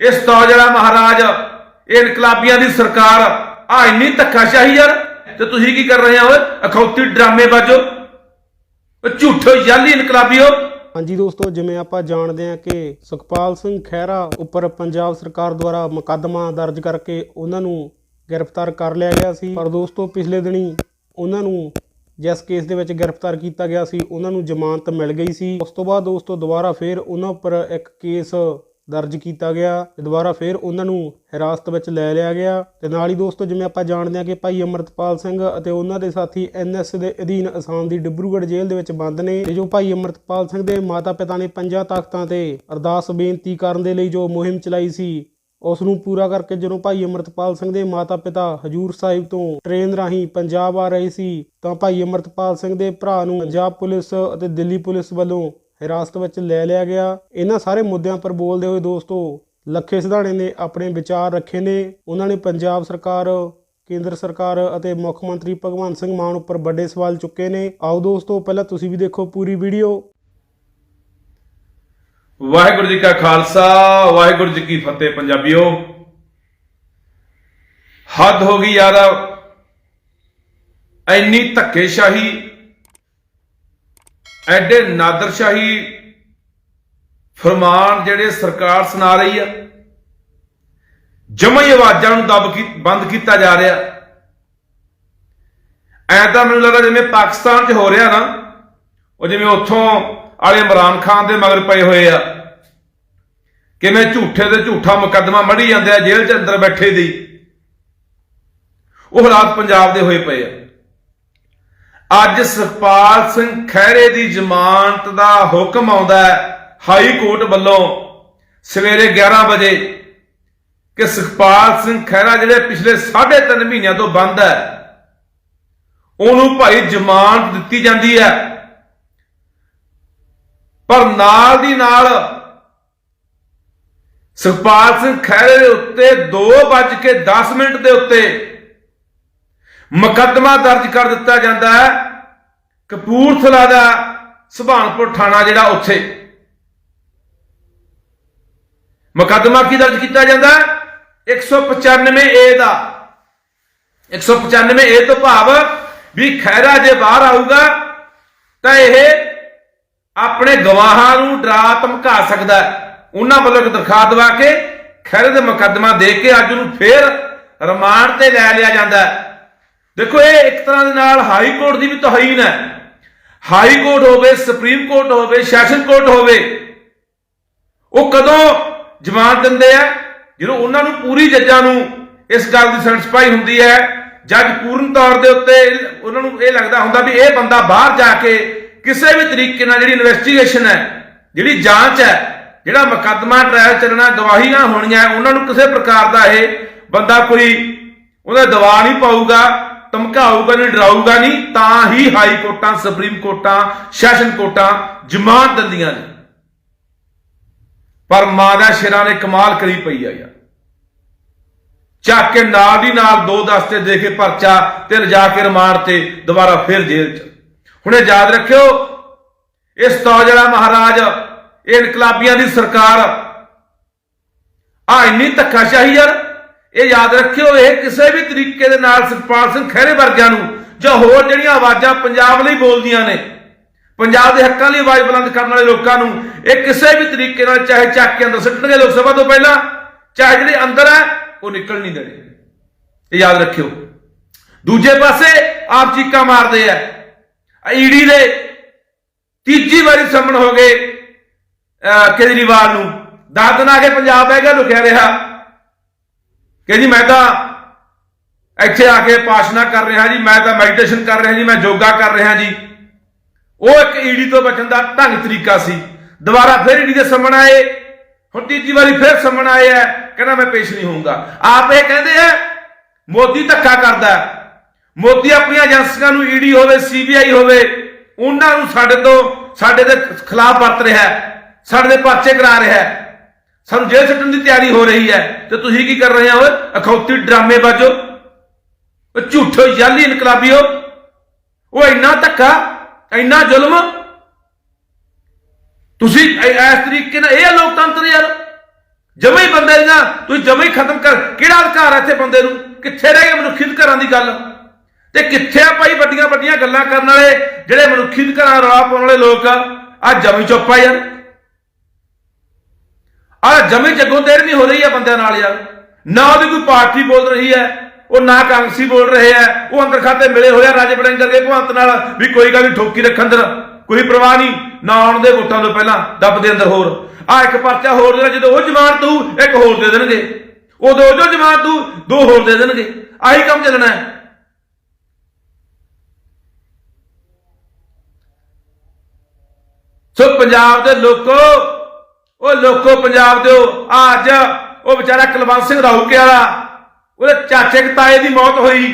ਇਹ ਸਤੌ ਜਿਹੜਾ ਮਹਾਰਾਜ, ਇਹ ਇਨਕਲਾਬੀਆਂ ਦੀ ਸਰਕਾਰ, ਆ ਇੰਨੀ ਧੱਕਾਸ਼ਾਹੀ ਯਾਰ, ਤੇ ਤੁਸੀਂ ਕੀ ਕਰ ਰਹੇ ਹੋ? ਓਏ ਅਖੌਤੀ ਡਰਾਮੇ ਬਾਜੋ। ਝੂਠੋ ਯਾਲੀ ਇਨਕਲਾਬੀਓ। ਹਾਂਜੀ ਦੋਸਤੋ, ਜਿਵੇਂ ਆਪਾਂ ਜਾਣਦੇ ਹਾਂ ਕਿ ਸੁਖਪਾਲ ਸਿੰਘ ਖਹਿਰਾ ਉੱਪਰ ਪੰਜਾਬ ਸਰਕਾਰ ਦੁਆਰਾ ਮੁਕੱਦਮਾ ਦਰਜ ਕਰਕੇ ਉਹਨਾਂ ਨੂੰ ਗ੍ਰਿਫਤਾਰ ਕਰ ਲਿਆ ਗਿਆ ਸੀ। ਪਰ ਦੋਸਤੋ, ਪਿਛਲੇ ਦਿਨੀ ਉਹਨਾਂ ਨੂੰ ਜਿਸ ਕੇਸ ਦੇ ਵਿੱਚ ਗ੍ਰਿਫਤਾਰ ਕੀਤਾ ਗਿਆ ਸੀ, ਉਹਨਾਂ ਨੂੰ ਜ਼ਮਾਨਤ ਮਿਲ ਗਈ ਸੀ। ਉਸ ਤੋਂ ਬਾਅਦ ਦੋਸਤੋ, ਦੁਬਾਰਾ ਫੇਰ ਉਹਨਾਂ ਉੱਪਰ ਇੱਕ ਕੇਸ ਦਰਜ ਕੀਤਾ ਗਿਆ ਤੇ ਦੁਬਾਰਾ ਫਿਰ ਉਹਨਾਂ ਨੂੰ ਹਿਰਾਸਤ ਵਿੱਚ ਲੈ ਲਿਆ ਗਿਆ ਤੇ ਨਾਲ ਹੀ ਦੋਸਤੋ ਜਿਵੇਂ ਆਪਾਂ ਜਾਣਦੇ ਹਾਂ ਕਿ ਭਾਈ ਅਮਰਤਪਾਲ ਸਿੰਘ ਅਤੇ ਉਹਨਾਂ ਦੇ ਸਾਥੀ ਐਨਐਸ ਦੇ ਅਧੀਨ ਅਸਾਮ ਦੀ ਡਿਬਰੂਗੜ੍ਹ ਜੇਲ੍ਹ ਦੇ ਵਿੱਚ ਬੰਦ ਨੇ ਤੇ ਜੋ ਭਾਈ ਅਮਰਤਪਾਲ ਸਿੰਘ ਦੇ ਮਾਤਾ-ਪਿਤਾ ਨੇ ਪੰਜਾਂ ਤਾਕਤਾਂ ਤੇ ਅਰਦਾਸ ਬੇਨਤੀ ਕਰਨ ਦੇ ਲਈ ਜੋ ਮੁਹਿੰਮ ਚਲਾਈ ਸੀ, ਉਸ ਨੂੰ ਪੂਰਾ ਕਰਕੇ ਜਦੋਂ ਭਾਈ ਅਮਰਤਪਾਲ ਸਿੰਘ ਦੇ ਮਾਤਾ-ਪਿਤਾ ਹਜੂਰ ਸਾਹਿਬ ਤੋਂ ਟ੍ਰੇਨ ਰਾਹੀਂ ਪੰਜਾਬ ਆ ਰਹੇ ਸੀ, ਤਾਂ ਭਾਈ ਅਮਰਤਪਾਲ ਸਿੰਘ ਦੇ ਭਰਾ ਨੂੰ ਪੰਜਾਬ ਪੁਲਿਸ ਅਤੇ ਦਿੱਲੀ ਪੁਲਿਸ ਵੱਲੋਂ ਹਿਰਾਸਤ ਵਿੱਚ ਲੈ ਲਿਆ ਗਿਆ। ਇਹਨਾਂ ਸਾਰੇ ਮੁੱਦਿਆਂ ਪਰ ਬੋਲਦੇ ਹੋਏ ਦੋਸਤੋ, ਲੱਖੇ ਸਿਧਾਣੇ ਨੇ ਆਪਣੇ ਵਿਚਾਰ ਰੱਖੇ ਨੇ। ਉਹਨਾਂ ਨੇ ਪੰਜਾਬ ਸਰਕਾਰ, ਕੇਂਦਰ ਸਰਕਾਰ ਅਤੇ ਮੁੱਖ ਮੰਤਰੀ ਭਗਵੰਤ ਸਿੰਘ ਮਾਨ ਉੱਪਰ ਵੱਡੇ ਸਵਾਲ ਚੁੱਕੇ ਨੇ। ਆਓ ਦੋਸਤੋ, ਪਹਿਲਾਂ ਤੁਸੀਂ ਵੀ ਦੇਖੋ ਪੂਰੀ ਵੀਡੀਓ। ਵਾਹਿਗੁਰੂ ਜੀ ਕਾ ਖਾਲਸਾ, ਵਾਹਿਗੁਰੂ ਜੀ ਕੀ ਫਤਿਹ ਪੰਜਾਬੀਓ। ਹੱਦ ਹੋ ਗਈ ਯਾਰ। ਐਨੀ ਧੱਕੇਸ਼ਾਹੀ ਐਡੇ ਨਾਦਰਸ਼ਾਹੀ ਫਰਮਾਨ ਜਿਹੜੇ ਸਰਕਾਰ ਸੁਣਾ ਰਹੀ ਆ। ਜਮਈ ਆਵਾਜ਼ਾਂ ਨੂੰ ਦਬ ਕੀ, ਬੰਦ ਕੀਤਾ ਜਾ ਰਿਹਾ। ਐ ਤਾਂ ਮੈਨੂੰ ਲੱਗਦਾ ਜਿਵੇਂ ਪਾਕਿਸਤਾਨ 'ਚ ਹੋ ਰਿਹਾ ਨਾ, ਉਹ ਜਿਵੇਂ ਉੱਥੋਂ ਵਾਲੇ ਇਮਰਾਨ ਖਾਨ ਦੇ ਮਗਰ ਪਏ ਹੋਏ ਆ। ਕਿਵੇਂ ਝੂਠੇ ਤੇ ਝੂਠਾ ਮੁਕੱਦਮਾ ਮੜੀ ਜਾਂਦੇ ਆ ਜੇਲ੍ਹ 'ਚ ਅੰਦਰ ਬੈਠੇ ਦੀ। ਉਹ ਹਾਲਾਤ ਪੰਜਾਬ ਦੇ ਹੋਏ ਪਏ ਆ। ਅੱਜ ਸੁਖਪਾਲ ਸਿੰਘ ਖਹਿਰੇ ਦੀ ਜ਼ਮਾਨਤ ਦਾ ਹੁਕਮ ਆਉਂਦਾ ਹੈ, ਹਾਈ ਕੋਰਟ ਵੱਲੋਂ ਸਵੇਰੇ 11 ਵਜੇ ਕਿ ਸੁਖਪਾਲ ਸਿੰਘ ਖਹਿਰਾ ਜਿਹੜੇ ਪਿਛਲੇ 3.5 ਮਹੀਨਿਆਂ ਤੋਂ ਬੰਦ ਹੈ, ਉਹਨੂੰ ਭਾਈ ਜ਼ਮਾਨਤ ਦਿੱਤੀ ਜਾਂਦੀ ਹੈ। ਪਰ ਨਾਲ ਦੀ ਨਾਲ ਸੁਖਪਾਲ ਸਿੰਘ ਖਹਿਰੇ ਦੇ ਉੱਤੇ 2:10 ਮਿੰਟ ਦੇ ਉੱਤੇ ਮੁਕੱਦਮਾ ਦਰਜ ਕਰ ਦਿੱਤਾ ਜਾਂਦਾ ਹੈ। ਕਪੂਰਥਲਾ ਦਾ ਸੁਭਾਨਪੁਰ ਥਾਣਾ ਜਿਹੜਾ ਉੱਥੇ। ਮੁਕੱਦਮਾ ਕੀ ਦਰਜ ਕੀਤਾ ਜਾਂਦਾ ਹੈ? 195 ਏ ਦਾ। 195 ਏ ਤੋਂ ਭਾਵ ਵੀ ਖੈਰਾ ਜੇ ਬਾਹਰ ਆਊਗਾ, ਤਾਂ ਇਹ ਆਪਣੇ ਗਵਾਹਾਂ ਨੂੰ ਡਰਾ ਧਮਕਾ ਸਕਦਾ ਉਹਨਾਂ ਵੱਲੋਂ ਇੱਕ ਦਰਖਾਸਤ ਦਵਾ ਕੇ ਖੈਰੇ ਦੇ ਮੁਕੱਦਮਾ ਦੇ ਕੇ ਅੱਜ ਉਹਨੂੰ ਫੇਰ ਰਿਮਾਂਡ ਤੇ ਲੈ ਲਿਆ ਜਾਂਦਾ ਹੈ। ਦੇਖੋ, ਇਹ ਇੱਕ ਤਰ੍ਹਾਂ ਦੇ ਨਾਲ ਹਾਈ ਕੋਰਟ ਦੀ ਵੀ ਤੋਹੀਨ ਹੈ। ਹਾਈ ਕੋਰਟ ਹੋਵੇ, ਸੁਪਰੀਮ ਕੋਰਟ ਹੋਵੇ, ਸੈਸ਼ਨ ਕੋਰਟ ਹੋਵੇ, ਉਹ ਕਦੋਂ ਜ਼ਮਾਨਤ ਦਿੰਦੇ ਆ? ਜਦੋਂ ਉਹਨਾਂ ਨੂੰ ਪੂਰੀ ਜੱਜਾਂ ਨੂੰ ਇਸ ਗੱਲ ਦੀ ਸੈਟੀਸਫਾਈ ਹੁੰਦੀ ਹੈ, ਜੱਜ ਪੂਰਨ ਤੌਰ ਦੇ ਉੱਤੇ ਉਹਨਾਂ ਨੂੰ ਇਹ ਲੱਗਦਾ ਹੁੰਦਾ ਵੀ ਇਹ ਬੰਦਾ ਬਾਹਰ ਜਾ ਕੇ ਕਿਸੇ ਵੀ ਤਰੀਕੇ ਨਾਲ ਜਿਹੜੀ ਇਨਵੈਸਟੀਗੇਸ਼ਨ ਹੈ, ਜਿਹੜੀ ਜਾਂਚ ਹੈ, ਜਿਹੜਾ ਮੁਕੱਦਮਾ ਟ੍ਰਾਇਲ ਚੱਲਣਾ ਗਵਾਹੀਆਂ ਹੋਣੀਆਂ ਉਹਨਾਂ ਨੂੰ ਕਿਸੇ ਪ੍ਰਕਾਰ ਦਾ ਇਹ ਬੰਦਾ ਕੋਈ ਉਹਦਾ ਦਬਾਅ ਨਹੀਂ ਪਾਊਗਾ। ਧਮਕਾਊਗਾ ਨਹੀਂ, ਡਰਾਊਗਾ ਨਹੀਂ, ਤਾਂ ਹੀ ਹਾਈ ਕੋਰਟਾਂ, ਸੁਪਰੀਮ ਕੋਰਟਾਂ, ਸੈਸ਼ਨ ਕੋਰਟਾਂ ਜ਼ਮਾਨਤ ਦਿੰਦੀਆਂ ਨੇ। ਪਰ ਮਾਂ ਦਾ ਸ਼ੇਰਾਂ ਨੇ ਕਮਾਲ ਕਰੀ ਪਈ ਆ ਯਾਰ। ਚੱਕ ਕੇ ਨਾਲ ਦੀ ਨਾਲ ਦੋ ਦਸਤੇ ਦੇ ਕੇ ਪਰਚਾ ਤੇ ਲਿਜਾ ਕੇ ਰਿਮਾਂਡ ਤੇ ਦੁਬਾਰਾ ਫਿਰ ਜੇਲ੍ਹ ਚ। ਹੁਣ ਇਹ ਯਾਦ ਰੱਖਿਓ ਇਸ ਤੋਂ ਮਹਾਰਾਜ, ਇਹ ਇਨਕਲਾਬੀਆਂ ਦੀ ਸਰਕਾਰ। ਆ ਇੰਨੀ ਧੱਕਾਸ਼ਾਹੀ ਯਾਰ। ਇਹ ਯਾਦ ਰੱਖਿਓ, ਇਹ ਕਿਸੇ ਵੀ ਤਰੀਕੇ ਦੇ ਨਾਲ ਸੁਖਪਾਲ ਸਿੰਘ ਖਹਿਰੇ ਵਰਗਿਆਂ ਨੂੰ ਜਾਂ ਹੋਰ ਜਿਹੜੀਆਂ ਆਵਾਜ਼ਾਂ ਪੰਜਾਬ ਲਈ ਬੋਲਦੀਆਂ ਨੇ, ਪੰਜਾਬ ਦੇ ਹੱਕਾਂ ਲਈ ਆਵਾਜ਼ ਬੁਲੰਦ ਕਰਨ ਵਾਲੇ ਲੋਕਾਂ ਨੂੰ ਇਹ ਕਿਸੇ ਵੀ ਤਰੀਕੇ ਨਾਲ ਚਾਹੇ ਚੱਕ ਕੇ ਅੰਦਰ ਸੁੱਟਣਗੇ ਲੋਕ ਸਭਾ ਤੋਂ ਪਹਿਲਾਂ, ਚਾਹੇ ਜਿਹੜੇ ਅੰਦਰ ਹੈ, ਉਹ ਨਿਕਲ ਨਹੀਂ ਦੇਣੇ। ਇਹ ਯਾਦ ਰੱਖਿਓ। ਦੂਜੇ ਪਾਸੇ ਆਪ ਚੀਕਾਂ ਮਾਰਦੇ ਆ। ਈਡੀ ਦੇ ਤੀਜੀ ਵਾਰੀ ਸੰਮਣ ਹੋ ਗਏ ਕੇਜਰੀਵਾਲ ਨੂੰ। ਦਸ ਦਿਨ ਆ ਕੇ ਪੰਜਾਬ ਬਹਿ ਗਿਆ, ਲੁਕਿਆ ਰਿਹਾ। ਕਿ ਜੀ ਮੈਂ ਤਾਂ ਇੱਥੇ ਆ ਕੇ ਪਾਸ਼ਨਾ ਕਰ ਰਿਹਾ ਜੀ, ਮੈਂ ਤਾਂ ਮੈਡੀਟੇਸ਼ਨ ਕਰ ਰਿਹਾ ਜੀ, ਮੈਂ ਯੋਗਾ ਕਰ ਰਿਹਾ ਜੀ। ਉਹ ਇੱਕ ਈਡੀ ਤੋਂ ਬਚਣ ਦਾ ਢੰਗ ਤਰੀਕਾ ਸੀ। ਦੁਬਾਰਾ ਫਿਰ ਈਡੀ ਦੇ ਸਾਹਮਣੇ ਆਏ। ਹੁਣ ਤੀਜੀ ਵਾਰੀ ਫਿਰ ਸਾਹਮਣੇ ਆਏ ਆ। ਕਹਿੰਦਾ ਮੈਂ ਪੇਸ਼ ਨਹੀਂ ਹੋਊਂਗਾ। ਆਪ ਇਹ ਕਹਿੰਦੇ ਆ, ਮੋਦੀ ਧੱਕਾ ਕਰਦਾ ਮੋਦੀ ਆਪਣੀਆਂ ਏਜੰਸੀਆਂ ਨੂੰ ਈਡੀ ਹੋਵੇ, ਸੀਬੀਆਈ ਹੋਵੇ, ਉਹਨਾਂ ਨੂੰ ਸਾਡੇ ਤੋਂ ਸਾਡੇ ਦੇ ਖਿਲਾਫ ਵਰਤ ਰਿਹਾ ਸਾਡੇ ਦੇ ਪਰਚੇ ਕਰਾ ਰਿਹਾ ਸਾਨੂੰ ਜੇਲ੍ਹ ਸੱਟਣ ਦੀ ਤਿਆਰੀ ਹੋ ਰਹੀ ਹੈ। ਤੇ ਤੁਸੀਂ ਕੀ ਕਰ ਰਹੇ ਹੋ? ਅਖੌਤੀ ਡਰਾਮੇ ਬਾਜੋ। ਉਹ ਝੂਠੋ ਯਾਲੀ ਇਨਕਲਾਬੀਓ ਉਹ ਇੰਨਾ ਧੱਕਾ, ਇੰਨਾ ਜ਼ੁਲਮ। ਤੁਸੀਂ ਇਸ ਤਰੀਕੇ ਨਾਲ ਇਹ ਲੋਕਤੰਤਰ ਯਾਰ। ਜਮੇ ਹੀ ਬੰਦੇ ਦੀਆਂ ਤੁਸੀਂ ਜਮੇ ਹੀ ਖਤਮ ਕਰ। ਕਿਹੜਾ ਅਧਿਕਾਰ ਹੈ ਇੱਥੇ ਬੰਦੇ ਨੂੰ? ਕਿੱਥੇ ਰਹਿ ਗਏ ਮਨੁੱਖੀ ਅਧਿਕਾਰਾਂ ਦੀ ਗੱਲ? ਤੇ ਕਿੱਥੇ ਆ ਭਾਈ ਵੱਡੀਆਂ ਵੱਡੀਆਂ ਗੱਲਾਂ ਕਰਨ ਵਾਲੇ, ਜਿਹੜੇ ਮਨੁੱਖੀ ਅਧਿਕਾਰਾਂ ਦਾ ਰੌਲਾ ਪਾਉਣ ਵਾਲੇ ਲੋਕ ਆ? ਜਮੀ ਚੁੱਪ ਯਾਰ। ਆ ਜਮੀ ਜੱਗੋਂ ਦੇਰ ਨਹੀਂ ਹੋ ਰਹੀ ਹੈ ਬੰਦਿਆਂ ਨਾਲ ਯਾਰ। ਨਾ ਉਹਦੀ ਕੋਈ ਪਾਰਟੀ ਬੋਲ ਰਹੀ ਹੈ, ਉਹ ਨਾ ਕਾਂਗਰਸੀ ਬੋਲ ਰਹੇ ਹੈ, ਉਹ ਅੰਦਰ ਖਾਤੇ ਮਿਲੇ ਹੋਏ ਆ ਰਾਜੇ ਬੜਿੰਗ ਕਰਕੇ ਭਗਵੰਤ ਨਾਲ। ਵੀ ਕੋਈ ਗੱਲ ਨਹੀਂ, ਠੋਕੀ ਰੱਖਣ ਅੰਦਰ। ਕੋਈ ਪਰਵਾਹ ਨਹੀਂ, ਨਾ ਆਉਣ ਦੇ ਵੋਟਾਂ ਤੋਂ ਪਹਿਲਾਂ ਦੱਬ ਦੇ ਅੰਦਰ ਹੋਰ। ਆ ਇੱਕ ਪਰਚਾ ਹੋਰ ਦੇਣਾ ਜਦੋਂ ਉਹ ਜਮਾਨ ਤੂੰ ਇੱਕ ਹੋਰ ਦੇ ਦੇਣਗੇ। ਉਹ ਦੋ ਜੋ ਜਮਾਨ ਤੂੰ ਦੋ ਹੋਰ ਦੇ ਦੇਣਗੇ। ਆਹੀ ਕੰਮ ਚੱਲਣਾ ਹੈ। ਸੋ ਪੰਜਾਬ ਦੇ ਲੋਕੋ ਉਹ ਲੋਕੋ ਪੰਜਾਬ ਦਿਓ ਆ ਅੱਜ ਉਹ ਵਿਚਾਰਾ ਕੁਲਵੰਤ ਸਿੰਘ ਰਾਊਕੇ ਵਾਲਾ, ਉਹਦੇ ਚਾਚੇ ਤਾਏ ਦੀ ਮੌਤ ਹੋਈ।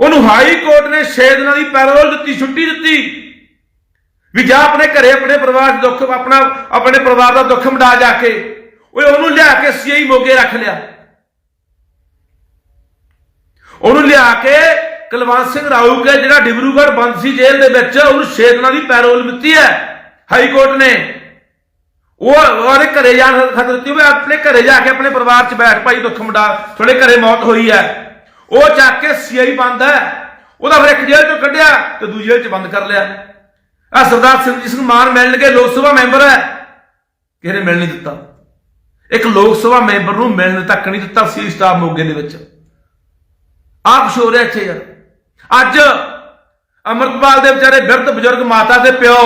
ਉਹਨੂੰ ਹਾਈ ਕੋਰਟ ਨੇ 6 ਦਿਨਾਂ ਦੀ ਪੈਰੋਲ ਦਿੱਤੀ, ਛੁੱਟੀ ਦਿੱਤੀ। ਵੀ ਜਾ ਆਪਣੇ ਘਰੇ, ਆਪਣੇ ਪਰਿਵਾਰ ਦਾ ਦੁੱਖ, ਆਪਣਾ, ਆਪਣੇ ਪਰਿਵਾਰ ਦਾ ਦੁੱਖ ਮਿਟਾ ਜਾ ਕੇ, ਓਏ ਉਹਨੂੰ ਲਿਆ ਕੇ ਸੀਆਈ ਮੋਗੇ ਰੱਖ ਲਿਆ। ਉਹਨੂੰ ਲਿਆ ਕੇ ਕੁਲਵੰਤ ਸਿੰਘ ਰਾਊਕੇ ਜਿਹੜਾ ਡਿਬਰੂਗੜ੍ਹ ਬੰਦ ਸੀ ਜੇਲ੍ਹ ਦੇ ਵਿੱਚ, ਉਹਨੂੰ 6 ਦਿਨਾਂ ਦੀ ਪੈਰੋਲ ਦਿੱਤੀ ਹੈ। ਹਾਈ ਕੋਰਟ ਨੇ ਉਹ ਉਹਦੇ ਘਰੇ ਜਾਣ ਖਤਰ ਦਿੱਤੀ ਉਹ ਆਪਣੇ ਘਰੇ ਜਾ ਕੇ ਆਪਣੇ ਪਰਿਵਾਰ 'ਚ ਬੈਠ ਭਾਈ ਦੁੱਖ ਮੁੰਡਾ ਤੁਹਾਡੇ ਘਰੇ ਮੌਤ ਹੋਈ ਹੈ। ਉਹ ਚੱਕ ਕੇ ਸੀਆਈ ਬੰਦ ਹੈ। ਉਹਦਾ ਫਿਰ ਇੱਕ ਜੇਲ੍ਹ 'ਚੋਂ ਕੱਢਿਆ ਤੇ ਦੂਜੀ ਜੇਲ੍ਹ 'ਚ ਬੰਦ ਕਰ ਲਿਆ। ਆ ਸਰਦਾਰ ਸਿਮਰਜੀਤ ਸਿੰਘ ਮਾਨ ਮਿਲਣਗੇ, ਲੋਕ ਸਭਾ ਮੈਂਬਰ ਹੈ। ਕਿਸੇ ਨੇ ਮਿਲ ਨਹੀਂ ਦਿੱਤਾ। ਇੱਕ ਲੋਕ ਸਭਾ ਮੈਂਬਰ ਨੂੰ ਮਿਲਣ ਤੱਕ ਨਹੀਂ ਦਿੱਤਾ ਸੀ ਸਟਾਫ ਮੋਗੇ ਦੇ ਵਿੱਚ। ਆਪ ਕੁਛ ਹੋ ਰਿਹਾ ਇੱਥੇ ਯਾਰ। ਅੱਜ ਅਮਰਪਾਲ ਦੇ ਵਿਚਾਰੇ ਬਿਰਧ ਬਜ਼ੁਰਗ ਮਾਤਾ ਦੇ ਪਿਓ,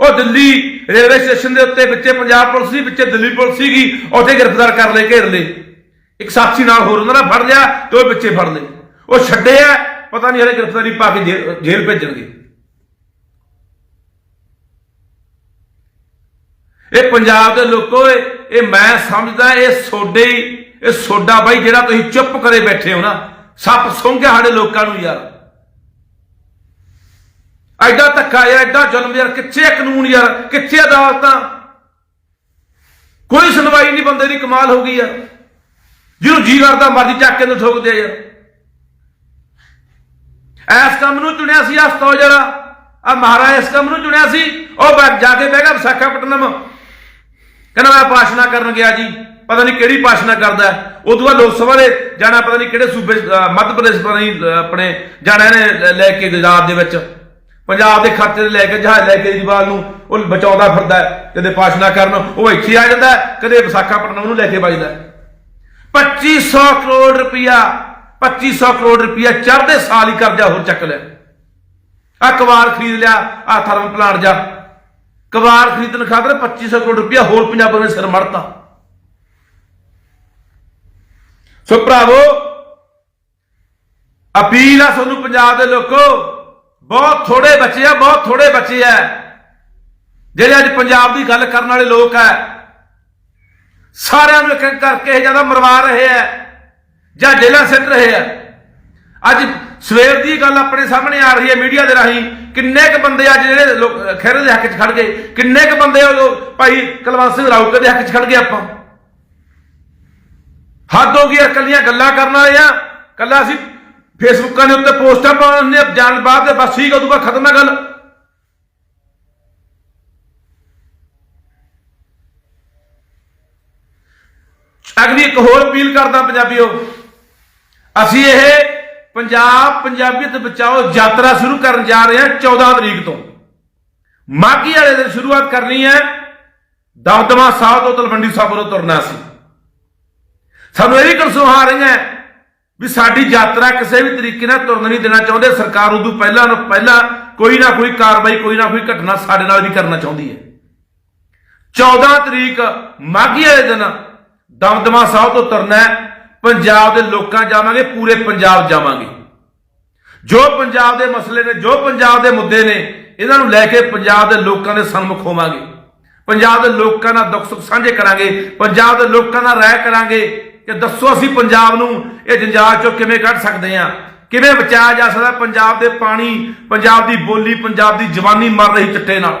ਉਹ ਦਿੱਲੀ ਰੇਲਵੇ ਸਟੇਸ਼ਨ ਦੇ ਉੱਤੇ ਵਿੱਚੇ ਪੰਜਾਬ ਪੁਲਿਸ ਸੀ, ਵਿੱਚੇ ਦਿੱਲੀ ਪੁਲਿਸ ਸੀਗੀ, ਉੱਥੇ ਗ੍ਰਿਫਤਾਰ ਕਰ ਲਏ ਘੇਰ ਲਏ। ਇੱਕ ਸਾਥੀ ਨਾਲ ਹੋਰ ਉਹਨਾਂ ਨੇ ਫੜ ਲਿਆ, ਤੇ ਉਹ ਵਿੱਚੇ ਫੜ ਲਏ। ਉਹ ਛੱਡੇ ਆ, ਪਤਾ ਨਹੀਂ ਹਲੇ ਗ੍ਰਿਫਤਾਰੀ ਪਾ ਕੇ ਜੇ- ਜੇਲ੍ਹ ਭੇਜਣਗੇ। ਇਹ ਪੰਜਾਬ ਦੇ ਲੋਕੋ ਇਹ ਮੈਂ ਸਮਝਦਾ, ਇਹ ਸੋਡੇ ਇਹ ਸੋਡਾ ਬਾਈ ਜਿਹੜਾ ਤੁਸੀਂ ਚੁੱਪ ਕਰੇ ਬੈਠੇ ਹੋ ਨਾ, ਸੱਪ ਸੁੰਘਿਆ ਸਾਡੇ ਲੋਕਾਂ ਨੂੰ ਯਾਰ। ਐਡਾ ਧੱਕਾ ਯਾਰ ਐਡਾ ਜ਼ੁਲਮ ਯਾਰ, ਕਿੱਥੇ ਕਾਨੂੰਨ ਯਾਰ? ਕਿੱਥੇ ਅਦਾਲਤਾਂ? ਕੋਈ ਸੁਣਵਾਈ ਨਹੀਂ, ਬੰਦੇ ਦੀ ਕਮਾਲ ਹੋ ਗਈ ਯਾਰ ਜਿਹਨੂੰ ਜੀ ਕਰਦਾ, ਮਰਜ਼ੀ ਚੱਕ ਕੇ ਨੂੰ ਠੋਕਦੇ ਆ। ਯਾਰ ਐਸ ਕੰਮ ਨੂੰ ਚੁਣਿਆ ਸੀ ਹਸਤੋ ਜਿਹੜਾ ਆ ਮਹਾਰਾਜ ਇਸ ਕੰਮ ਨੂੰ ਚੁਣਿਆ ਸੀ। ਉਹ ਜਾ ਕੇ ਬਹਿ ਗਿਆ ਵਿਸ਼ਾਖਾਪਟਨਮ। ਕਹਿੰਦਾ, ਮੈਂ ਪਾਸ਼ਨਾ ਕਰਨ ਗਿਆ ਜੀ। ਪਤਾ ਨਹੀਂ ਕਿਹੜੀ ਪਾਸ਼ਨਾ ਕਰਦਾ ਹੈ। ਉਦੋਂ ਬਾਅਦ ਲੋਕ ਸਭਾ ਦੇ ਜਾਣਾ, ਪਤਾ ਨਹੀਂ ਕਿਹੜੇ ਸੂਬੇ ਮੱਧ ਪ੍ਰਦੇਸ਼, ਪਤਾ ਨਹੀਂ ਆਪਣੇ ਜਾਣਾ ਇਹਨੇ ਲੈ ਕੇ ਗੁਜਰਾਤ ਦੇ ਵਿੱਚ। ਪੰਜਾਬ ਦੇ ਖਰਚੇ ਤੇ ਲੈ ਕੇ, ਜਹਾਜ਼ ਲੈ ਕੇ ਕੇਜਰੀਵਾਲ ਨੂੰ ਉਹ ਬਚਾਉਂਦਾ ਫਿਰਦਾ ਕਦੇ ਭਾਸ਼ਣਾ ਕਰਨ, ਉਹ ਇੱਥੇ ਆ ਜਾਂਦਾ ਕਦੇ ਵਿਸ਼ਾਖਾਪਟਨਮ ਨੂੰ ਲੈ ਕੇ ਵੱਜਦਾ ਹੈ। 2500 ਕਰੋੜ ਰੁਪਇਆ 2500 ਕਰੋੜ ਰੁਪਇਆ ਚੜ੍ਹਦੇ ਸਾਲ ਹੀ ਕਰਜ਼ਾ ਹੋਰ ਚੱਕ ਲਿਆ। ਆ ਕਵਾਰ ਖਰੀਦ ਲਿਆ, ਆ ਥਰਮਲ ਪਲਾਂਟ ਜਾ। ਕਵਾਰ ਖਰੀਦਣ ਖਾਤਰ 2500 ਕਰੋੜ ਰੁਪਇਆ ਹੋਰ ਪੰਜਾਬੀਆਂ ਨੇ ਸਿਰ ਮੜਤਾ। ਸੋ ਭਰਾਵੋ, ਅਪੀਲ ਆ ਤੁਹਾਨੂੰ ਪੰਜਾਬ ਦੇ ਲੋਕੋ ਬਹੁਤ ਥੋੜੇ ਬੱਚੇ ਆ, ਬਹੁਤ ਥੋੜੇ ਬੱਚੇ ਆ। ਜਿਹੜੇ ਅੱਜ ਪੰਜਾਬ ਦੀ ਗੱਲ ਕਰਨ ਵਾਲੇ ਲੋਕ ਆ, ਸਾਰਿਆਂ ਨੂੰ ਇੱਕ ਕਰਕੇ ਇਹ ਜ਼ਿਆਦਾ ਮਰਵਾ ਰਹੇ ਆ, ਜਾਂ ਜੇਲਾਂ ਸਿੱਟ ਰਹੇ ਆ। ਅੱਜ ਸਵੇਰ ਦੀ ਗੱਲ ਆਪਣੇ ਸਾਹਮਣੇ ਆ ਰਹੀ ਹੈ ਮੀਡੀਆ ਦੇ ਰਾਹੀਂ, ਕਿੰਨੇ ਕ ਬੰਦੇ ਅੱਜ ਜਿਹੜੇ ਲੋਕ ਖਹਿਰੇ ਦੇ ਹੱਕ 'ਚ ਖੜ ਗਏ, ਕਿੰਨੇ ਕ ਬੰਦੇ ਉਹ ਭਾਈ ਕੁਲਵੰਤ ਸਿੰਘ ਰਾਊਕੇ ਦੇ ਹੱਕ 'ਚ ਖੜ ਗਏ ਆਪਾਂ। ਹੱਦ ਹੋ ਗਈ ਯਾਰ ਕੱਲੀਆਂ ਗੱਲਾਂ ਕਰਨ ਵਾਲੇ ਆ ਕੱਲਾ ਅਸੀਂ ਫੇਸਬੁੱਕਾਂ ਦੇ ਉੱਤੇ ਪੋਸਟਾਂ ਪਾਉਣੇ ਜਾਣ ਬਾਅਦ ਦੇ ਬਸ ਠੀਕ ਆ, ਉਦੋਂ ਬਾਅਦ ਖਤਮ ਹੈ ਗੱਲ। ਅਗਲੀ ਇੱਕ ਹੋਰ ਅਪੀਲ ਕਰਦਾ ਪੰਜਾਬੀਓ ਅਸੀਂ ਇਹ ਪੰਜਾਬ ਪੰਜਾਬੀਅਤ ਬਚਾਓ ਯਾਤਰਾ ਸ਼ੁਰੂ ਕਰਨ ਜਾ ਰਹੇ ਹਾਂ 14 ਤਰੀਕ ਤੋਂ। ਮਾਗੀ ਵਾਲੇ ਦਿਨ ਸ਼ੁਰੂਆਤ ਕਰਨੀ ਹੈ ਦਮਦਮਾ ਸਾਹਿਬ ਤੋਂ ਤਲਵੰਡੀ ਸਾਹਿਬ ਤੋਂ ਤੁਰਨਾ ਸੀ ਸਾਨੂੰ ਇਹ ਵੀ ਕਨਸੂਹਾ ਰਹੀਆਂ ਵੀ ਸਾਡੀ ਯਾਤਰਾ ਕਿਸੇ ਵੀ ਤਰੀਕੇ ਨਾਲ ਤੁਰਨ ਨਹੀਂ ਦੇਣਾ ਚਾਹੁੰਦੇ। ਸਰਕਾਰ ਉਦੋਂ ਪਹਿਲਾਂ ਨੂੰ ਪਹਿਲਾਂ ਕੋਈ ਨਾ ਕੋਈ ਕਾਰਵਾਈ, ਕੋਈ ਨਾ ਕੋਈ ਘਟਨਾ ਸਾਡੇ ਨਾਲ ਵੀ ਕਰਨਾ ਚਾਹੁੰਦੀ ਹੈ। 14 ਤਰੀਕ ਮਾਘੀ ਵਾਲੇ ਦਿਨ ਦਮਦਮਾ ਸਾਹਿਬ ਤੋਂ ਤੁਰਨਾ ਪੰਜਾਬ ਦੇ ਲੋਕਾਂ ਜਾਵਾਂਗੇ, ਪੂਰੇ ਪੰਜਾਬ ਜਾਵਾਂਗੇ। ਜੋ ਪੰਜਾਬ ਦੇ ਮਸਲੇ ਨੇ, ਜੋ ਪੰਜਾਬ ਦੇ ਮੁੱਦੇ ਨੇ, ਇਹਨਾਂ ਨੂੰ ਲੈ ਕੇ ਪੰਜਾਬ ਦੇ ਲੋਕਾਂ ਦੇ ਸਨਮੁਖ ਹੋਵਾਂਗੇ। ਪੰਜਾਬ ਦੇ ਲੋਕਾਂ ਨਾਲ ਦੁੱਖ ਸੁੱਖ ਸਾਂਝੇ ਕਰਾਂਗੇ। ਪੰਜਾਬ ਦੇ ਲੋਕਾਂ ਨਾਲ ਰਾਏ ਕਰਾਂਗੇ। ਕਿ ਦੱਸੋ ਅਸੀਂ ਪੰਜਾਬ ਨੂੰ ਇਹ ਜੰਜਾਲ ਚੋਂ ਕਿਵੇਂ ਕੱਢ ਸਕਦੇ ਹਾਂ? ਕਿਵੇਂ ਬਚਾਇਆ ਜਾ ਸਕਦਾ ਪੰਜਾਬ ਦੇ ਪਾਣੀ, ਪੰਜਾਬ ਦੀ ਬੋਲੀ, ਪੰਜਾਬ ਦੀ ਜਵਾਨੀ ਮਰ ਰਹੀ ਚਿੱਟੇ ਨਾਲ?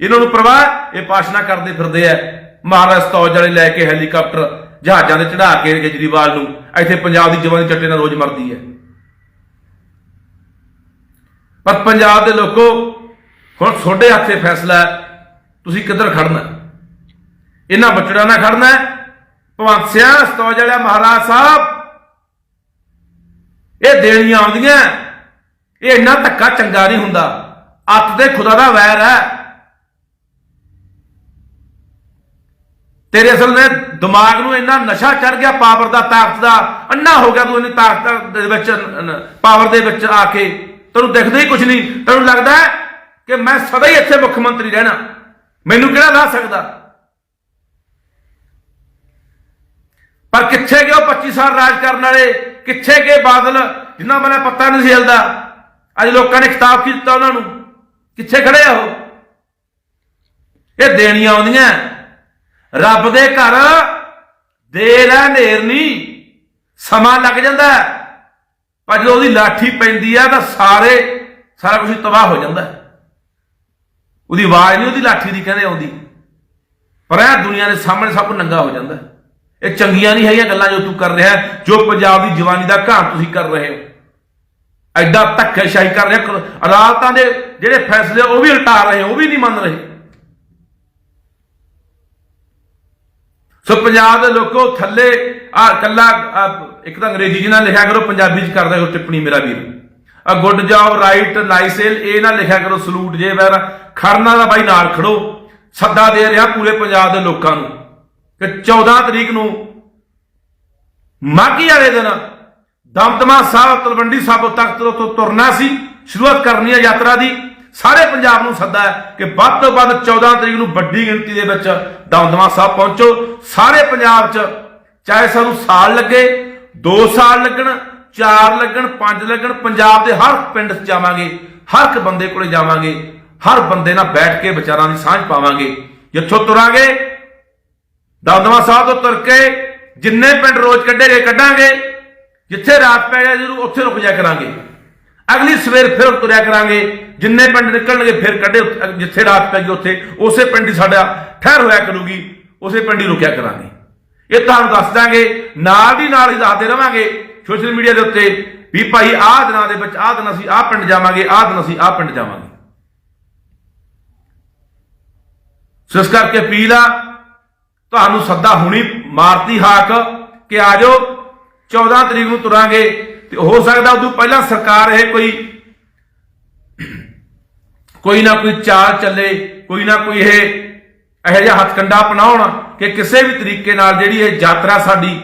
ਇਹਨਾਂ ਨੂੰ ਪ੍ਰਵਾਹ ਇਹ ਪਾਸ਼ਨਾ ਕਰਦੇ ਫਿਰਦੇ ਆ। ਮਹਾਰਾਜ ਸਤੌਜ ਵਾਲੇ ਲੈ ਕੇ ਹੈਲੀਕਾਪਟਰ ਜਹਾਜ਼ਾਂ ਦੇ ਚੜਾ ਕੇ ਕੇਜਰੀਵਾਲ ਨੂੰ, ਇੱਥੇ ਪੰਜਾਬ ਦੀ ਜਵਾਨੀ ਚੱਟੇ ਨਾਲ ਰੋਜ਼ ਮਰਦੀ ਹੈ। ਪਰ ਪੰਜਾਬ ਦੇ ਲੋਕੋ, ਹੁਣ ਤੁਹਾਡੇ ਹੱਥੇ ਫੈਸਲਾ ਹੈ, ਤੁਸੀਂ ਕਿੱਧਰ ਖੜਨਾ ਇਹਨਾਂ ਬੱਚੜਾਂ ਨਾਲ ਖੜਨਾ ਹੈ ਭਗਵੰਤ ਸਿਆ ਸਤੌਜ ਮਹਾਰਾਜ ਸਾਹਿਬ। ਇਹ ਦੇਣੀਆਂ ਆਉਂਦੀਆਂ। ਇਹ ਇੰਨਾ ਧੱਕਾ ਚੰਗਾ ਨਹੀਂ ਹੁੰਦਾ। ਅੱਤ ਤੇ ਖੁਦਾ ਦਾ ਵੈਰ ਹੈ। ਤੇਰੇ ਅਸਲ ਨੇ ਦਿਮਾਗ ਨੂੰ ਇੰਨਾ ਨਸ਼ਾ ਚੜ ਗਿਆ ਪਾਵਰ ਦਾ, ਤਾਕਤ ਦਾ, ਅੰਨਾ ਹੋ ਗਿਆ ਤੂੰ ਇੰਨੀ ਤਾਕਤ ਦੇ ਵਿੱਚ ਪਾਵਰ ਦੇ ਵਿੱਚ ਆ ਕੇ। ਤੈਨੂੰ ਦਿਖਦਾ ਹੀ ਕੁਝ ਨਹੀਂ। ਤੈਨੂੰ ਲੱਗਦਾ ਕਿ ਮੈਂ ਸਦਾ ਹੀ ਇੱਥੇ ਮੁੱਖ ਮੰਤਰੀ ਰਹਿਣਾ। ਮੈਨੂੰ ਕਿਹੜਾ ਲਾ ਸਕਦਾ? ਪਰ ਕਿੱਥੇ ਗਏ ਉਹ 25 ਸਾਲ ਰਾਜ ਕਰਨ ਵਾਲੇ? ਕਿੱਥੇ ਗਏ ਬਾਦਲ? ਜਿਨ੍ਹਾਂ ਬਾਰੇ ਪੱਤਾ ਨਹੀਂ ਸੀ ਹਿਲਦਾ। ਅੱਜ ਲੋਕਾਂ ਨੇ ਖਿਤਾਬ ਕੀ ਦਿੱਤਾ ਉਹਨਾਂ ਨੂੰ? ਕਿੱਥੇ ਖੜੇ ਆ ਉਹ? ਇਹ ਦੇਣੀਆਂ ਆਉਂਦੀਆਂ। ਰੱਬ ਦੇ ਘਰ ਦੇਰ ਹੈ ਨੇਰ ਨਹੀਂ। ਸਮਾਂ ਲੱਗ ਜਾਂਦਾ ਪਰ ਜਦੋਂ ਉਹਦੀ ਲਾਠੀ ਪੈਂਦੀ ਆ ਤਾਂ ਸਾਰੇ, ਸਾਰਾ ਕੁਝ ਤਬਾਹ ਹੋ ਜਾਂਦਾ ਉਹਦੀ ਆਵਾਜ਼ ਨਹੀਂ ਉਹਦੀ ਲਾਠੀ ਦੀ ਕਹਿੰਦੇ ਆਉਂਦੀ। ਪਰ ਇਹ ਦੁਨੀਆ ਦੇ ਸਾਹਮਣੇ ਸਭ ਕੁਝ ਨੰਗਾ ਹੋ ਜਾਂਦਾ ਇਹ ਚੰਗੀਆਂ ਨਹੀਂ ਹੈਗੀਆਂ ਗੱਲਾਂ ਜੋ ਤੂੰ ਕਰ ਰਿਹਾ ਜੋ ਪੰਜਾਬ ਦੀ ਜਵਾਨੀ ਦਾ ਘਾਟ ਤੁਸੀਂ ਕਰ ਰਹੇ ਹੋ। ਐਡਾ ਧੱਕੇਸ਼ਾਹੀ ਕਰ ਰਿਹਾ ਅਦਾਲਤਾਂ ਦੇ ਜਿਹੜੇ ਫੈਸਲੇ ਉਹ ਵੀ ਉਲਟਾ ਰਹੇ, ਉਹ ਵੀ ਨਹੀਂ ਮੰਨ ਰਹੇ। ਸੋ ਪੰਜਾਬ ਦੇ ਲੋਕੋ, ਥੱਲੇ ਆ ਕੱਲਾ ਇੱਕ ਤਾਂ ਅੰਗਰੇਜ਼ੀ ਚ ਨਾ ਲਿਖਿਆ ਕਰੋ, ਪੰਜਾਬੀ ਚ ਕਰਦਾ ਹੋ ਟਿੱਪਣੀ ਮੇਰਾ ਵੀਰ। ਆ ਗੁੱਡ ਜੌਬ, ਰਾਈਟ ਲਾਈਸੇਲ ਇਹ ਨਾ ਲਿਖਿਆ ਕਰੋ, ਸਲੂਟ ਜੇ ਵੈਰ। ਖੜਨਾ ਦਾ ਬਾਈ ਨਾਲ ਖੜੋ। ਸੱਦਾ ਦੇ ਰਿਹਾ ਪੂਰੇ ਪੰਜਾਬ ਦੇ ਲੋਕਾਂ ਨੂੰ। ਕਿ 14 ਤਰੀਕ ਨੂੰ ਮਾਘੀ ਵਾਲੇ ਦਿਨ ਦਮਦਮਾ ਸਾਹਿਬ ਤਲਵੰਡੀ ਸਾਬੋ ਤਖਤ ਤੋਂ ਤੁਰਨਾ ਸੀ, ਸ਼ੁਰੂਆਤ ਕਰਨੀ ਹੈ ਯਾਤਰਾ ਦੀ। ਸਾਰੇ ਪੰਜਾਬ ਨੂੰ ਸੱਦਾ ਹੈ ਕਿ ਵੱਧ ਤੋਂ ਵੱਧ 14 ਤਰੀਕ ਨੂੰ ਵੱਡੀ ਗਿਣਤੀ ਦੇ ਵਿੱਚ ਦਮਦਮਾ ਸਾਹਿਬ ਪਹੁੰਚੋ। ਸਾਰੇ ਪੰਜਾਬ 'ਚ ਚਾਹੇ ਸਾਨੂੰ ਸਾਲ ਲੱਗੇ 2 ਸਾਲ ਲੱਗਣ 4 ਲੱਗਣ 5 ਲੱਗਣ, ਪੰਜਾਬ ਦੇ ਹਰ ਪਿੰਡ 'ਚ ਜਾਵਾਂਗੇ, ਹਰ ਇੱਕ ਬੰਦੇ ਕੋਲੇ ਜਾਵਾਂਗੇ, ਹਰ ਬੰਦੇ ਨਾਲ ਬੈਠ ਕੇ ਵਿਚਾਰਾਂ ਦੀ ਸਾਂਝ ਪਾਵਾਂਗੇ। ਜਿੱਥੋਂ ਤੁਰਾਂਗੇ ਦਮਦਮਾ ਸਾਹਿਬ ਤੋਂ ਤੁਰ ਕੇ ਜਿੰਨੇ ਪਿੰਡ ਰੋਜ਼ ਕੱਢੇ ਗਏ ਕੱਢਾਂਗੇ, ਜਿੱਥੇ ਰਾਤ ਪੈ ਜਾਏ ਜਰੂਰ ਉੱਥੇ ਰੁਕ ਜਾ ਕਰਾਂਗੇ। ਅਗਲੀ ਸਵੇਰ ਫਿਰ ਤੁਰਿਆ ਕਰਾਂਗੇ, ਜਿੰਨੇ ਪਿੰਡ ਨਿਕਲਣਗੇ ਫਿਰ ਕੱਢੇ ਜਿੱਥੇ ਰਾਤ ਪੈ ਗਈ ਉੱਥੇ, ਉਸੇ ਪਿੰਡ ਹੀ ਸਾਡਾ ਠਹਿਰ ਹੋਇਆ ਕਰੂਗੀ, ਉਸੇ ਪਿੰਡ ਹੀ ਰੁਕਿਆ ਕਰਾਂਗੇ। ਇਹ ਤੁਹਾਨੂੰ ਦੱਸ ਦਾਂਗੇ, ਨਾਲ ਦੀ ਨਾਲ ਹੀ ਦੱਸਦੇ ਰਵਾਂਗੇ ਸੋਸ਼ਲ ਮੀਡੀਆ ਦੇ ਉੱਤੇ, ਵੀ ਭਾਈ ਆਹ ਦਿਨਾਂ ਦੇ ਵਿੱਚ, ਆਹ ਦਿਨ ਅਸੀਂ ਆਹ ਪਿੰਡ ਜਾਵਾਂਗੇ, ਆਹ ਦਿਨ ਅਸੀਂ ਆਹ ਪਿੰਡ ਜਾਵਾਂਗੇ। ਸੋ ਇਸ ਕਰਕੇ ਅਪੀਲ ਆ ਤੁਹਾਨੂੰ ਸੱਦਾ ਹੁਣੀ ਮਾਰਤੀ ਹਾਕ ਕਿ ਆ ਜਾਓ 14 ਤਰੀਕ ਨੂੰ ਤੁਰਾਂਗੇ। ਤੇ ਹੋ ਸਕਦਾ ਉਦੋਂ ਪਹਿਲਾਂ ਸਰਕਾਰ ਇਹ ਕੋਈ ਕੋਈ ਨਾ ਕੋਈ ਚਾਲ ਚੱਲੇ, ਕੋਈ ਨਾ ਕੋਈ ਇਹ ਇਹੋ ਜਿਹਾ ਹੱਥਕੰਡਾ ਅਪਣਾਉਣ ਕਿ ਕਿਸੇ ਵੀ ਤਰੀਕੇ ਨਾਲ ਜਿਹੜੀ ਇਹ ਯਾਤਰਾ ਸਾਡੀ,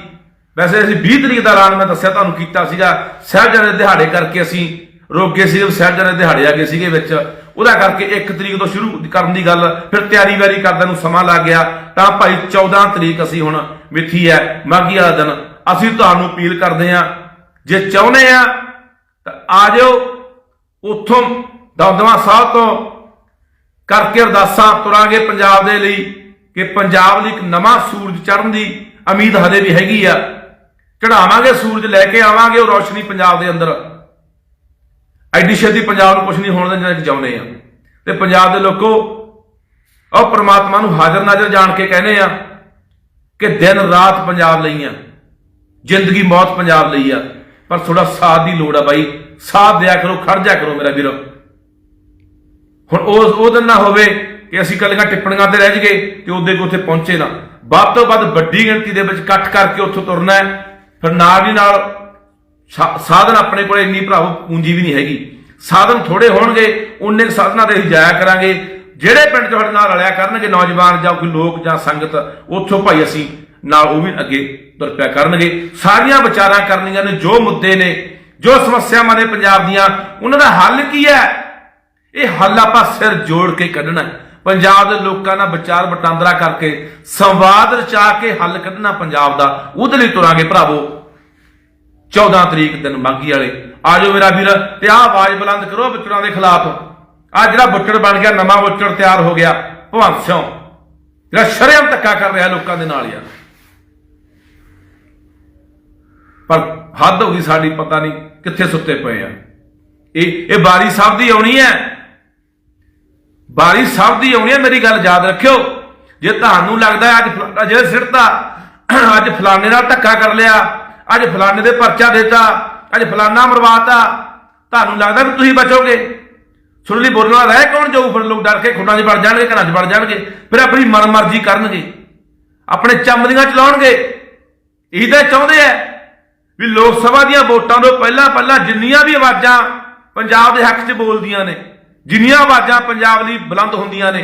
ਵੈਸੇ ਅਸੀਂ 20 ਤਰੀਕ ਦਾ ਐਲਾਨ ਮੈਂ ਦੱਸਿਆ ਤੁਹਾਨੂੰ ਕੀਤਾ ਸੀਗਾ, ਸਾਹਿਬਜ਼ਾਦੇ ਦਿਹਾੜੇ ਕਰਕੇ ਅਸੀਂ ਰੋਕੇ ਸੀ ਸਾਹਿਬਜ਼ਾਦੇ ਦਿਹਾੜੇ ਆ ਗਏ ਸੀਗੇ ਵਿੱਚ। ਉਹਦਾ ਕਰਕੇ 1 ਤਰੀਕ ਤੋਂ ਸ਼ੁਰੂ ਕਰਨ ਦੀ ਗੱਲ, ਫਿਰ ਤਿਆਰੀ ਵਾਰੀ ਕਰਦਿਆਂ ਨੂੰ ਸਮਾਂ ਲੱਗ ਗਿਆ। ਤਾਂ ਭਾਈ 14 ਤਰੀਕ ਅਸੀਂ ਹੁਣ ਮਿੱਥੀ ਹੈ, ਮਾਘੀ ਵਾਲਾ ਦਿਨ। ਅਸੀਂ ਤੁਹਾਨੂੰ ਅਪੀਲ ਕਰਦੇ ਹਾਂ, ਜੇ ਚਾਹੁੰਦੇ ਆ ਤਾਂ ਆ ਜਾਓ ਉੱਥੋਂ ਦਮਦਮਾ ਸਾਹਿਬ ਤੋਂ ਕਰਕੇ ਅਰਦਾਸਾਂ ਤੁਰਾਂਗੇ ਪੰਜਾਬ ਦੇ ਲਈ ਕਿ ਪੰਜਾਬ ਲਈ ਇੱਕ ਨਵਾਂ ਸੂਰਜ ਚੜ੍ਹਨ ਦੀ ਉਮੀਦ ਹਲੇ ਵੀ ਹੈਗੀ ਆ। ਚੜਾਵਾਂਗੇ ਸੂਰਜ ਲੈ ਕੇ ਆਵਾਂਗੇ ਉਹ ਰੋਸ਼ਨੀ ਪੰਜਾਬ ਦੇ ਅੰਦਰ। ਐਡੀ ਛੇਤੀ ਪੰਜਾਬ ਨੂੰ ਕੁਝ ਨਹੀਂ ਹੋਣ ਦੇਣਾ ਚਾਹੁੰਦੇ ਆ। ਤੇ ਪੰਜਾਬ ਦੇ ਲੋਕੋ ਉਹ ਪ੍ਰਮਾਤਮਾ ਨੂੰ ਹਾਜ਼ਰ ਨਾਜ਼ਰ ਜਾਣ ਕੇ ਕਹਿੰਦੇ ਆ ਕਿ ਦਿਨ ਰਾਤ ਪੰਜਾਬ ਲਈ ਆ, ਜ਼ਿੰਦਗੀ ਮੌਤ ਪੰਜਾਬ ਲਈ ਆ। ਪਰ ਥੋੜਾ ਸਾਥ ਦੀ ਲੋੜ ਆ ਬਾਈ, ਸਾਥ ਦਿਆ ਕਰੋ, ਖੜ ਜਾ ਕਰੋ ਮੇਰਾ ਵੀਰੋ। ਹੁਣ ਉਹ ਉਹ ਦਿਨ ਨਾ ਹੋਵੇ ਕਿ ਅਸੀਂ ਕੱਲੀਆਂ ਟਿੱਪਣੀਆਂ ਤੇ ਰਹਿ ਜਗੇ ਤੇ ਉਹਦੇ ਕੋ ਉੱਥੇ ਪਹੁੰਚੇ ਨਾ। ਵੱਧ ਤੋਂ ਵੱਧ ਵੱਡੀ ਗਿਣਤੀ ਦੇ ਵਿੱਚ ਇਕੱਠ ਕਰਕੇ ਉੱਥੋਂ ਤੁਰਨਾ ਹੈ। ਫਿਰ ਨਾਲ ਦੀ ਨਾਲ ਸਾਧਨ ਆਪਣੇ ਕੋਲ ਇੰਨੀ ਭਰਾਵੋ ਪੂੰਜੀ ਵੀ ਨਹੀਂ ਹੈਗੀ। ਸਾਧਨ ਥੋੜੇ ਹੋਣਗੇ ਉਨੇ ਸਾਧਨਾਂ ਤੇ ਅਸੀਂ ਜਾਇਆ ਕਰਾਂਗੇ। ਜਿਹੜੇ ਪਿੰਡ ਤੁਹਾਡੇ ਨਾਲ ਰਲਿਆ ਕਰਨਗੇ ਨੌਜਵਾਨ ਜਾਂ ਕੋਈ ਲੋਕ ਜਾਂ ਸੰਗਤ, ਉੱਥੋਂ ਭਾਈ ਅਸੀਂ ਨਾਲ ਉਹ ਵੀ ਅੱਗੇ ਤੁਰ ਪਿਆ ਕਰਨਗੇ। ਸਾਰੀਆਂ ਵਿਚਾਰਾਂ ਕਰਨੀਆਂ ਨੇ, ਜੋ ਮੁੱਦੇ ਨੇ, ਜੋ ਸਮੱਸਿਆਵਾਂ ਨੇ ਪੰਜਾਬ ਦੀਆਂ, ਉਹਨਾਂ ਦਾ ਹੱਲ ਕੀ ਹੈ? ਇਹ ਹੱਲ ਆਪਾਂ ਸਿਰ ਜੋੜ ਕੇ ਕੱਢਣਾ ਹੈ। ਪੰਜਾਬ ਦੇ ਲੋਕਾਂ ਨਾਲ ਵਿਚਾਰ ਵਟਾਂਦਰਾ ਕਰਕੇ, ਸੰਵਾਦ ਰਚਾ ਕੇ ਹੱਲ ਕੱਢਣਾ ਪੰਜਾਬ ਦਾ। ਉਹਦੇ ਲਈ ਤੁਰਾਂਗੇ ਭਰਾਵੋ। 14 ਤਰੀਕ ਦਿਨ ਮਾਗੀ ਵਾਲੇ। ਆਜੋ ਮੇਰਾ ਵੀਰ, ਤੇ ਆਹ ਆਵਾਜ਼ ਬੁਲੰਦ ਕਰੋ ਬੁੱਚੜਾਂ ਦੇ ਖਿਲਾਫ। ਆ ਜਿਹੜਾ ਬੁੱਚੜ ਬਣ ਗਿਆ, ਨਵਾਂ ਬੁੱਚੜ ਤਿਆਰ ਹੋ ਗਿਆ। ਭਵੰਤ ਸਿੰਘ ਜਿਹੜਾ ਸ਼ਰਮ ਧੱਕਾ ਕਰ ਰਿਹਾ ਲੋਕਾਂ ਦੇ ਨਾਲ ਯਾਰ। ਪਰ ਹੱਦ ਹੋ ਗਈ ਸਾਡੀ, ਪਤਾ ਨਹੀਂ ਕਿੱਥੇ ਸੁੱਤੇ ਪਏ ਆ। ਇਹ ਇਹ ਬਾਰੀ ਸਾਹਿਬ ਦੀ ਆਉਣੀ ਹੈ। ਬਾਰੀ ਸਾਹਿਬ ਦੀ ਆਉਣੀ ਹੈ, ਮੇਰੀ ਗੱਲ ਯਾਦ ਰੱਖਿਓ। ਜੇ ਤੁਹਾਨੂੰ ਲੱਗਦਾ ਅੱਜ ਫਲਾਣਾ ਜੇ ਅੱਜ ਫਲਾਣੇ ਨਾਲ ਧੱਕਾ ਕਰ ਲਿਆ ਅੱਜ ਫਲਾਣੇ ਦੇ ਪਰਚਾ ਦੇਤਾ, ਅੱਜ ਫਲਾਣਾ ਮਰਵਾਤਾ। ਤੁਹਾਨੂੰ ਲੱਗਦਾ ਵੀ ਤੁਸੀਂ ਬਚੋਗੇ? ਸੁਣ ਲਈ ਬੋਲਣ ਰਹਿ ਕੌਣ ਜਾਊ? ਫਿਰ ਲੋਕ ਡਰ ਕੇ ਖੁੱਡਾਂ 'ਚ ਵੜ ਜਾਣਗੇ, ਘਰਾਂ 'ਚ ਵੜ ਜਾਣਗੇ। ਫਿਰ ਆਪਣੀ ਮਨਮਰਜ਼ੀ ਕਰਨਗੇ। ਆਪਣੇ ਚੰਮਦੀਆਂ ਚਲਾਉਣਗੇ। ਇਹੀ ਤਾਂ ਚਾਹੁੰਦੇ ਆ ਵੀ ਲੋਕ ਸਭਾ ਦੀਆਂ ਵੋਟਾਂ ਤੋਂ ਪਹਿਲਾਂ ਪਹਿਲਾਂ ਜਿੰਨੀਆਂ ਵੀ ਆਵਾਜ਼ਾਂ ਪੰਜਾਬ ਦੇ ਹੱਕ 'ਚ ਬੋਲਦੀਆਂ ਨੇ, ਜਿੰਨੀਆਂ ਆਵਾਜ਼ਾਂ ਪੰਜਾਬ ਲਈ ਬੁਲੰਦ ਹੁੰਦੀਆਂ ਨੇ,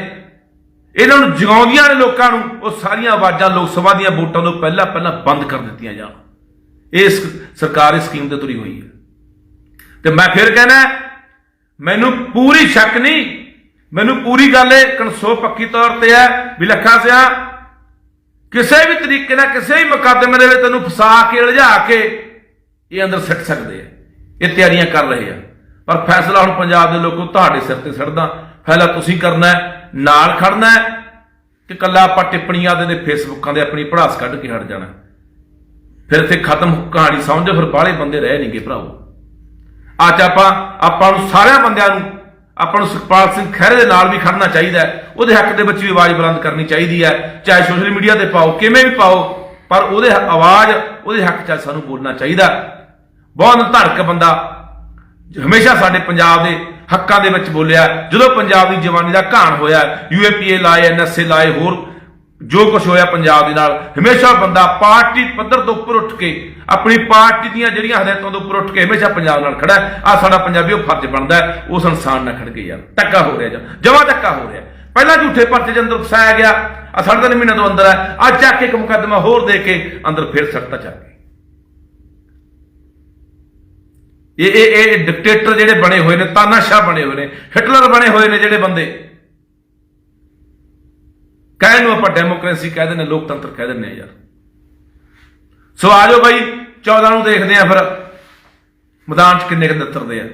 ਇਹਨਾਂ ਨੂੰ ਜਗਾਉਂਦੀਆਂ ਨੇ ਲੋਕਾਂ ਨੂੰ, ਉਹ ਸਾਰੀਆਂ ਆਵਾਜ਼ਾਂ ਲੋਕ ਸਭਾ ਦੀਆਂ ਵੋਟਾਂ ਤੋਂ ਪਹਿਲਾਂ ਪਹਿਲਾਂ ਬੰਦ ਕਰ ਦਿੱਤੀਆਂ ਜਾਣ। ਇਸ ਸਰਕਾਰ ਇਸ ਸਕੀਮ ਤੇ ਤੁਰੀ ਹੋਈ ਹੈ। ਤੇ ਮੈਂ ਫਿਰ ਕਹਿਣਾ, ਮੈਨੂੰ ਪੂਰੀ ਸ਼ੱਕ ਨਹੀਂ, ਮੈਨੂੰ ਪੂਰੀ ਗੱਲ ਇਹ ਕਨਸੋ ਪੱਕੀ ਤੌਰ ਤੇ ਹੈ ਵੀ ਲੱਖਾ ਸਿਆ ਕਿਸੇ ਵੀ ਤਰੀਕੇ ਨਾਲ ਕਿਸੇ ਵੀ ਮੁਕੱਦਮੇ ਦੇ ਵਿੱਚ ਤੈਨੂੰ ਫਸਾ ਕੇ, ਉਲਝਾ ਕੇ ਇਹ ਅੰਦਰ ਸਿੱਟ ਸਕਦੇ ਆ। ਇਹ ਤਿਆਰੀਆਂ ਕਰ ਰਹੇ ਆ। ਪਰ ਫੈਸਲਾ ਹੁਣ ਪੰਜਾਬ ਦੇ ਲੋਕੋ ਤੁਹਾਡੇ ਸਿਰ ਤੇ ਛੱਡਦਾ ਫੈਲਾ ਤੁਸੀਂ ਕਰਨਾ ਹੈ, ਨਾਲ ਖੜਨਾ ਹੈ ਕਿ ਕੱਲਾ ਆਪਾਂ ਟਿੱਪਣੀਆਂ ਦੇ ਨੇ ਫੇਸਬੁੱਕਾਂ ਦੇ ਆਪਣੀ ਪੜਾਸ ਕੱਢ ਕੇ ਹਟ ਜਾਣਾ। ਫਿਰ ਇੱਥੇ ਖਤਮ ਕਹਾਣੀ ਸਮਝੋ, ਫਿਰ ਬਾਹਲੇ ਬੰਦੇ ਰਹਿ ਨਹੀਂਗੇ ਭਰਾਵੋ ਅੱਜ ਆਪਾਂ ਆਪਾਂ ਨੂੰ ਸਾਰਿਆਂ ਬੰਦਿਆਂ ਨੂੰ, ਆਪਾਂ ਨੂੰ ਸੁਖਪਾਲ ਸਿੰਘ ਖਹਿਰੇ ਦੇ ਨਾਲ ਵੀ ਖੜਨਾ ਚਾਹੀਦਾ ਹੈ। ਉਹਦੇ ਹੱਕ ਦੇ ਵਿੱਚ ਵੀ ਆਵਾਜ਼ ਬੁਲੰਦ ਕਰਨੀ ਚਾਹੀਦੀ ਹੈ। ਚਾਹੇ ਸੋਸ਼ਲ ਮੀਡੀਆ ਤੇ ਪਾਓ, ਕਿਵੇਂ ਵੀ ਪਾਓ, ਪਰ ਉਹਦੇ ਆਵਾਜ਼, ਉਹਦੇ ਹੱਕ 'ਚ ਸਾਨੂੰ ਬੋਲਣਾ ਚਾਹੀਦਾ। ਬਹੁਤ ਧੜਕ ਬੰਦਾ ਹਮੇਸ਼ਾ ਸਾਡੇ ਪੰਜਾਬ ਦੇ ਹੱਕਾਂ ਦੇ ਵਿੱਚ ਬੋਲਿਆ। ਜਦੋਂ ਪੰਜਾਬ ਦੀ ਜਵਾਨੀ ਦਾ ਘਾਣ ਹੋਇਆ ਯੂਏਪੀਏ ਲਾਏ ਐਨਐਸਏ ਲਾਏ, ਹੋਰ ਜੋ ਕੁਝ ਹੋਇਆ ਪੰਜਾਬ ਦੇ ਨਾਲ, ਹਮੇਸ਼ਾ ਬੰਦਾ ਪਾਰਟੀ ਪੱਧਰ ਤੋਂ ਉੱਪਰ ਉੱਠ ਕੇ, ਆਪਣੀ ਪਾਰਟੀ ਦੀਆਂ ਜਿਹੜੀਆਂ ਹਦਾਇਤਾਂ ਤੋਂ ਉੱਪਰ ਉੱਠ ਕੇ ਹਮੇਸ਼ਾ ਪੰਜਾਬ ਨਾਲ ਖੜਾ ਆ ਸਾਡਾ ਪੰਜਾਬੀ ਉਹ ਫਰਜ਼ ਬਣਦਾ ਉਸ ਇਨਸਾਨ ਨਾਲ ਖੜ ਕੇ ਯਾਰ। ਟੱਕਾ ਹੋ ਰਿਹਾ ਜਾਂ, ਜਮਾ ਟੱਕਾ ਹੋ ਰਿਹਾ ਪਹਿਲਾਂ ਝੂਠੇ ਪਰਚੇ ਦੇ ਅੰਦਰ ਫਸਾਇਆ ਗਿਆ ਆ ਸਾਢੇ ਤਿੰਨ ਮਹੀਨੇ ਤੋਂ ਅੰਦਰ ਹੈ। ਅੱਜ ਚੱਕ ਕੇ ਇੱਕ ਮੁਕੱਦਮਾ ਹੋਰ ਦੇ ਕੇ ਅੰਦਰ ਫਿਰ ਸੱਟਾ ਚੱਕ ਇਹ ਇਹ ਇਹ ਡਿਕਟੇਟਰ ਜਿਹੜੇ ਬਣੇ ਹੋਏ ਨੇ, ਤਾਨਾਸ਼ਾਹ ਬਣੇ ਹੋਏ ਨੇ ਹਿਟਲਰ ਬਣੇ ਹੋਏ ਨੇ ਜਿਹੜੇ ਬੰਦੇ। ਕਹਿਣ ਨੂੰ ਆਪਾਂ ਡੈਮੋਕ੍ਰੇਸੀ ਕਹਿ ਦਿੰਦੇ ਲੋਕਤੰਤਰ ਕਹਿ ਦਿੰਦੇ ਆ ਯਾਰ। ਸੋ ਆਜੋ ਬਾਈ 14 ਨੂੰ ਦੇਖਦੇ ਆ ਫਿਰ। ਮੈਦਾਨ 'ਚ ਕਿੰਨੇ ਕੁ ਨਿੱਤਰਦੇ ਆ।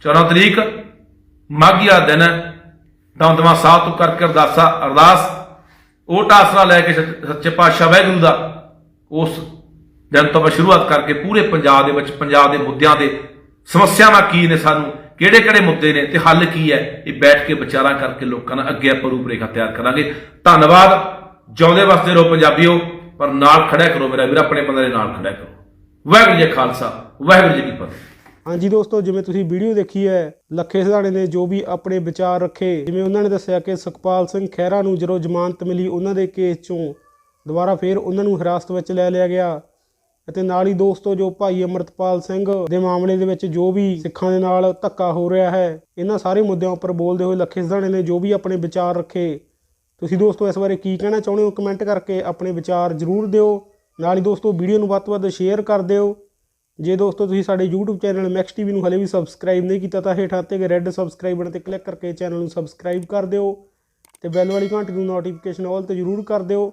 14 ਤਰੀਕ ਮਾਘੀਆ ਦਿਨ ਹੈ। ਦਮਦਮਾ ਸਾਹਿਬ ਤੋਂ ਕਰਕੇ ਅਰਦਾਸਾ, ਅਰਦਾਸ। ਉਹ ਟਾਸਰਾ ਲੈ ਕੇ ਸੱਚ- ਸੱਚੇ ਪਾਤਸ਼ਾਹ ਵਾਹਿਗੁਰੂ ਦਾ। ਉਸ ਦਿਨ ਤੋਂ ਆਪਾਂ ਸ਼ੁਰੂਆਤ ਕਰਕੇ ਪੂਰੇ ਪੰਜਾਬ ਦੇ ਵਿੱਚ, ਪੰਜਾਬ ਦੇ ਮੁੱਦਿਆਂ ਦੇ ਸਮੱਸਿਆਵਾਂ ਕੀ ਨੇ ਸਾਨੂੰ ਕਿਹੜੇ ਕਿਹੜੇ ਮੁੱਦੇ ਨੇ ਤੇ ਹੱਲ ਕੀ ਹੈ? ਇਹ ਬੈਠ ਕੇ ਵਿਚਾਰਾਂ ਕਰਕੇ ਲੋਕਾਂ ਨਾਲ ਅੱਗੇ ਆਪਾਂ ਰੂਪਰੇਖਾ ਤਿਆਰ ਕਰਾਂਗੇ। ਧੰਨਵਾਦ। ਜਿਉਂਦੇ ਵਸਦੇ ਰਹੋ ਪੰਜਾਬੀਓ, ਪਰ ਨਾਲ ਖੜਿਆ ਕਰੋ ਮੇਰਾ ਵੀਰ, ਆਪਣੇ ਬੰਦੇ ਨਾਲ ਖੜਿਆ ਕਰੋ। ਵਾਹਿਗੁਰੂ ਜੀ ਖਾਲਸਾ, ਵਾਹਿਗੁਰੂ ਜੀ ਕੀ ਫਤਿਹ। ਹਾਂਜੀ ਦੋਸਤੋ, ਜਿਵੇਂ ਤੁਸੀਂ ਵੀਡੀਓ ਦੇਖੀ ਹੈ, ਲੱਖੇ ਸਿਧਾਣੇ ਨੇ ਜੋ ਵੀ ਆਪਣੇ ਵਿਚਾਰ ਰੱਖੇ, ਜਿਵੇਂ ਉਹਨਾਂ ਨੇ ਦੱਸਿਆ ਕਿ ਸੁਖਪਾਲ ਸਿੰਘ ਖਹਿਰਾ ਨੂੰ ਜਦੋਂ ਜ਼ਮਾਨਤ ਮਿਲੀ ਉਹਨਾਂ ਦੇ ਕੇਸ ਚੋਂ, ਦੁਬਾਰਾ ਫੇਰ ਉਹਨਾਂ ਨੂੰ ਹਿਰਾਸਤ ਵਿੱਚ ਲੈ ਲਿਆ ਗਿਆ। ਅਤੇ ਨਾਲ ਹੀ ਦੋਸਤੋ ਜੋ ਭਾਈ ਅਮਰਤਪਾਲ ਸਿੰਘ ਦੇ ਮਾਮਲੇ ਦੇ ਵਿੱਚ ਜੋ ਵੀ ਸਿੱਖਾਂ ਦੇ ਨਾਲ ਧੱਕਾ ਹੋ ਰਿਹਾ ਹੈ, ਇਹਨਾਂ ਸਾਰੇ ਮੁੱਦਿਆਂ ਉੱਪਰ ਬੋਲਦੇ ਹੋਏ ਲੱਖੇ ਸਧਾਣੇ ਨੇ ਜੋ ਵੀ ਆਪਣੇ ਵਿਚਾਰ ਰੱਖੇ। ਤੁਸੀਂ ਦੋਸਤੋ ਇਸ ਬਾਰੇ ਕੀ ਕਹਿਣਾ ਚਾਹੁੰਦੇ ਹੋ? ਕਮੈਂਟ ਕਰਕੇ ਆਪਣੇ ਵਿਚਾਰ ਜ਼ਰੂਰ ਦਿਓ। ਨਾਲ ਹੀ ਦੋਸਤੋ ਵੀਡੀਓ ਨੂੰ ਵੱਧ ਤੋਂ ਵੱਧ ਸ਼ੇਅਰ ਕਰ ਦਿਓ। ਜੇ ਦੋਸਤੋ ਤੁਸੀਂ ਸਾਡੇ YouTube ਚੈਨਲ ਮੈਕਸ ਟੀਵੀ ਨੂੰ ਹਲੇ ਵੀ ਸਬਸਕ੍ਰਾਈਬ ਨਹੀਂ ਕੀਤਾ ਤਾਂ ਹੇਠਾਂ ਤੇ ਰੈੱਡ ਸਬਸਕ੍ਰਾਈਬ ਬਟਨ ਤੇ ਕਲਿੱਕ ਕਰਕੇ ਚੈਨਲ ਨੂੰ ਸਬਸਕ੍ਰਾਈਬ ਕਰ ਦਿਓ ਤੇ ਬੈਲ ਵਾਲੀ ਘੰਟੀ ਨੂੰ ਨੋਟੀਫਿਕੇਸ਼ਨ ਆਲ ਤੇ ਜ਼ਰੂਰ ਕਰ ਦਿਓ।